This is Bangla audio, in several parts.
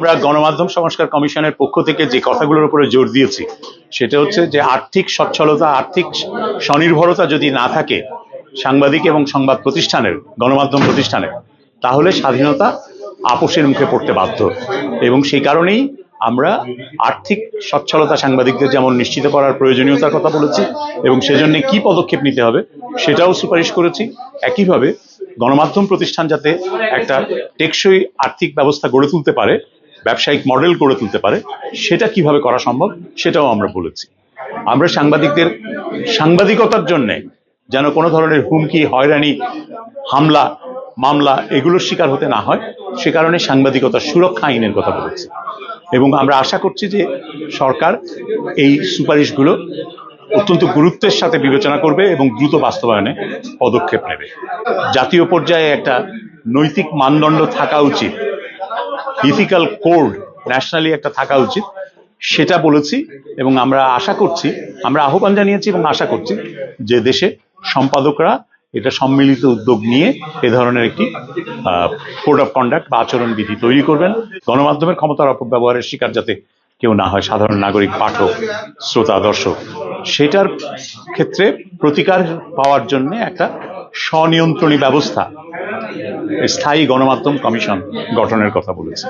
আমরা গণমাধ্যম সংস্কার কমিশনের পক্ষ থেকে যে কথাগুলোর উপরে জোর দিয়েছি, সেটা হচ্ছে যে আর্থিক সচ্ছলতা, আর্থিক স্বনির্ভরতা যদি না থাকে সাংবাদিক এবং সংবাদ প্রতিষ্ঠানের, গণমাধ্যম প্রতিষ্ঠানের, তাহলে স্বাধীনতা আপোষের মুখে পড়তে বাধ্য। এবং সেই কারণেই আমরা আর্থিক সচ্ছলতা সাংবাদিকদের যেমন নিশ্চিত করার প্রয়োজনীয়তার কথা বলেছি, এবং সেজন্য কি পদক্ষেপ নিতে হবে সেটাও সুপারিশ করেছি। একইভাবে গণমাধ্যম প্রতিষ্ঠান যাতে একটা টেকসই আর্থিক ব্যবস্থা গড়ে তুলতে পারে ব্যবসায়িক মডেল করে তুলতে পারে, সেটা কীভাবে করা সম্ভব সেটাও আমরা বলেছি। আমরা সাংবাদিকদের, সাংবাদিকতার জন্যে যেন কোনো ধরনের হুমকি, হয়রানি, হামলা, মামলা এগুলোর শিকার হতে না হয়, সে কারণে সাংবাদিকতার সুরক্ষা আইনের কথা বলেছি। এবং আমরা আশা করছি যে সরকার এই সুপারিশগুলো অত্যন্ত গুরুত্বের সাথে বিবেচনা করবে এবং দ্রুত বাস্তবায়নে পদক্ষেপ নেবে। জাতীয় পর্যায়ে একটা নৈতিক মানদণ্ড থাকা উচিত। ইথিক্যাল কোড ন্যাশনালি একটা থাকা উচিত। সেটা বলেছি এবং আমরা আশা করছি, আমরা আহ্বান জানিয়েছি এবং আশা করছি যে দেশে সম্পাদকরা এটা সম্মিলিত উদ্যোগ নিয়ে এ ধরনের একটি কোড অফ কন্ডাক্ট বা আচরণ বিধি তৈরি করবেন। গণমাধ্যমের ক্ষমতার অপব্যবহারের শিকার যাতে কেউ না হয়, সাধারণ নাগরিক, পাঠক, শ্রোতা, দর্শক, সেটার ক্ষেত্রে প্রতিকার পাওয়ার জন্য একটা স্বনিয়ন্ত্রণী ব্যবস্থা স্থায়ী গণমাধ্যম কমিশন গঠনের কথা বলেছে।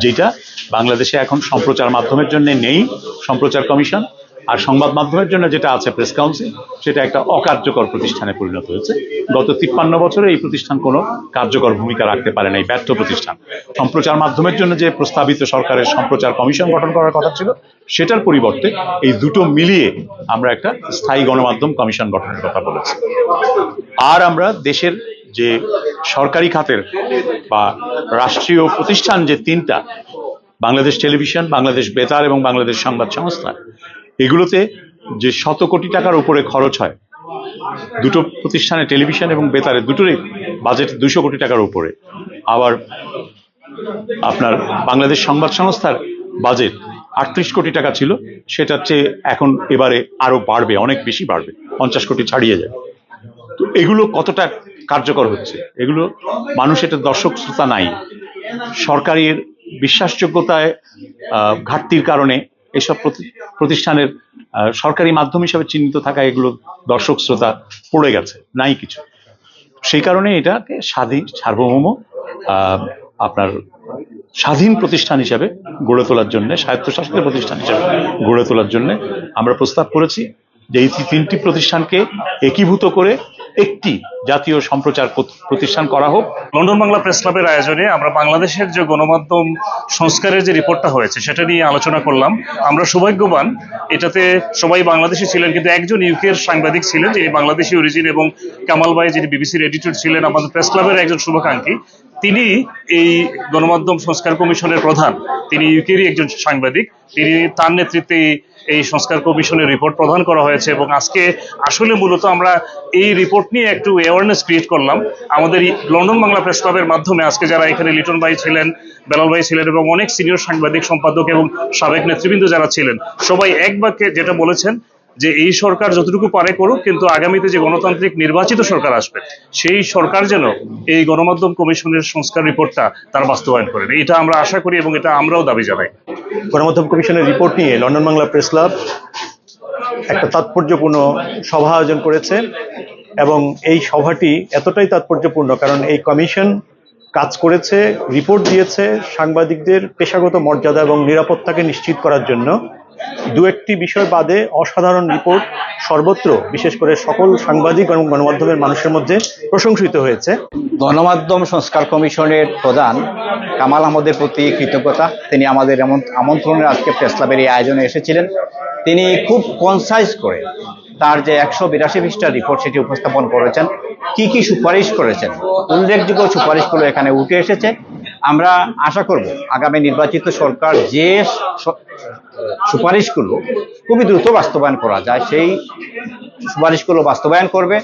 যেটা বাংলাদেশে এখন সম্প্রচার মাধ্যমের জন্য নেই, সম্প্রচার কমিশন। আর সংবাদ মাধ্যমের জন্য যেটা আছে প্রেস কাউন্সিল সেটা একটা অকার্যকর প্রতিষ্ঠানে পরিণত হয়েছে। গত তিপ্পান্ন বছরে এই প্রতিষ্ঠান কোনো কার্যকর ভূমিকা রাখতে পারে নাই, ব্যর্থ প্রতিষ্ঠান। সম্প্রচার মাধ্যমের জন্য যে প্রস্তাবিত সরকারের সম্প্রচার কমিশন গঠন করার কথা ছিল, সেটার পরিবর্তে এই দুটো মিলিয়ে আমরা একটা স্থায়ী গণমাধ্যম কমিশন গঠনের কথা বলেছি। আর আমরা দেশের যে সরকারি খাতের বা রাষ্ট্রীয় প্রতিষ্ঠান যে তিনটা, বাংলাদেশ টেলিভিশন, বাংলাদেশ বেতার এবং বাংলাদেশ সংবাদ সংস্থা এগুলোতে যে শত কোটি টাকার উপরে খরচ হয়, দুটো প্রতিষ্ঠানে টেলিভিশন এবং বেতারে দুটোরই বাজেট দুশো কোটি টাকার উপরে। আবার আপনার বাংলাদেশ সংবাদ সংস্থার বাজেট আটত্রিশ কোটি টাকা ছিল, সেটার চেয়ে এখন এবারে আরও বাড়বে, অনেক বেশি বাড়বে, পঞ্চাশ কোটি ছাড়িয়ে যাবে তো এগুলো কতটা কার্যকর হচ্ছে? এগুলো মানুষ এটা দর্শক শ্রোতা নাই। সরকারের বিশ্বাসযোগ্যতায় ঘাটতির কারণে এসব প্রতিষ্ঠানের সরকারি মাধ্যম হিসেবে চিহ্নিত থাকা এগুলো দর্শক শ্রোতা পড়ে গেছে, নাই কিছু। সেই কারণে এটাকে স্বাধীন সার্বভৌম আপনার স্বাধীন প্রতিষ্ঠান হিসাবে গড়ে তোলার জন্য, স্বায়ত্তশাসিত প্রতিষ্ঠান হিসাবে গড়ে তোলার জন্য আমরা প্রস্তাব করেছি যে এই তিনটি প্রতিষ্ঠানকে একীভূত করে একটি জাতীয় সম্প্রচার প্রতিষ্ঠান করা হোক। লন্ডন বাংলা প্রেস ক্লাবের আয়োজনে আমরা বাংলাদেশের যে গণমাধ্যম সংস্কারের যে রিপোর্টটা হয়েছে, সেটা নিয়ে আলোচনা করলাম। আমরা সৌভাগ্যবান, এটাতে সবাই বাংলাদেশি ছিলেন, কিন্তু একজন ইউকের সাংবাদিক ছিলেন, যিনি বাংলাদেশি অরিজিন এবং কামাল ভাই, যিনি বিবিসির এডিটর ছিলেন, আমাদের প্রেস ক্লাবের একজন শুভাকাঙ্ক্ষী। তিনি এই গণমাধ্যম সংস্কার কমিশনের প্রধান। তিনি ইউকেরই একজন সাংবাদিক। তিনি তার নেতৃত্বে এই- সংস্কার কমিশনের রিপোর্ট প্রদান করা হয়েছে এবং আজকে আসলে মূলত আমরা এই রিপোর্ট নিয়ে একটু অ্যাওয়ারনেস ক্রিয়েট করলাম। আমাদের লন্ডন বাংলা প্রেস ক্লাবের মাধ্যমে আজকে যারা এখানে লিটন ভাই ছিলেন, বেলাল ভাই ছিলেন এবং অনেক সিনিয়র সাংবাদিক, সম্পাদক এবং সাবেক নেতৃবৃন্দ যারা ছিলেন, সবাই এক বাক্যে যেটা বলেছেন যে এই সরকার যতটুকু পারে করুক, কিন্তু আগামীতে যে গণতান্ত্রিক নির্বাচিত সরকার আসবে, সেই সরকার যেন এই গণমাধ্যম কমিশনের সংস্কার রিপোর্টটা তার বাস্তবায়ন করেন এটা আমরা আশা করি এবং এটা আমরাও দাবি জানাই। গণমাধ্যম কমিশনের রিপোর্ট নিয়ে লন্ডন বাংলা প্রেস ক্লাব একটা তাৎপর্যপূর্ণ সভা আয়োজন করেছে এবং এই সভাটি এতটাই তাৎপর্যপূর্ণ কারণ এই কমিশন কাজ করেছে, রিপোর্ট দিয়েছে সাংবাদিকদের পেশাগত মর্যাদা এবং নিরাপত্তাকে নিশ্চিত করার জন্য। দু একটি বিষয় বাদে অসাধারণ রিপোর্ট সর্বত্র, বিশেষ করে সকল সাংবাদিক এবং গণমাধ্যমের মানুষের মধ্যে প্রশংসিত হয়েছে। গণমাধ্যম সংস্কার কমিশনের প্রধান কামাল আহমদের প্রতি কৃতজ্ঞতা। তিনি আমাদের এমন আমন্ত্রণে আজকে প্রেস ক্লাবের এই আয়োজনে এসেছিলেন। তিনি খুব কনসাইজ করে তার যে একশো বিরাশি পৃষ্ঠার রিপোর্ট সেটি উপস্থাপন করেছেন, কি কি সুপারিশ করেছেন, উল্লেখযোগ্য সুপারিশগুলো এখানে উঠে এসেছে। আমরা আশা করব আগামী নির্বাচিত সরকার যে সুপারিশগুলো খুবই দ্রুত বাস্তবায়ন করা যায়। সেই সুপারিশগুলো বাস্তবায়ন করবে।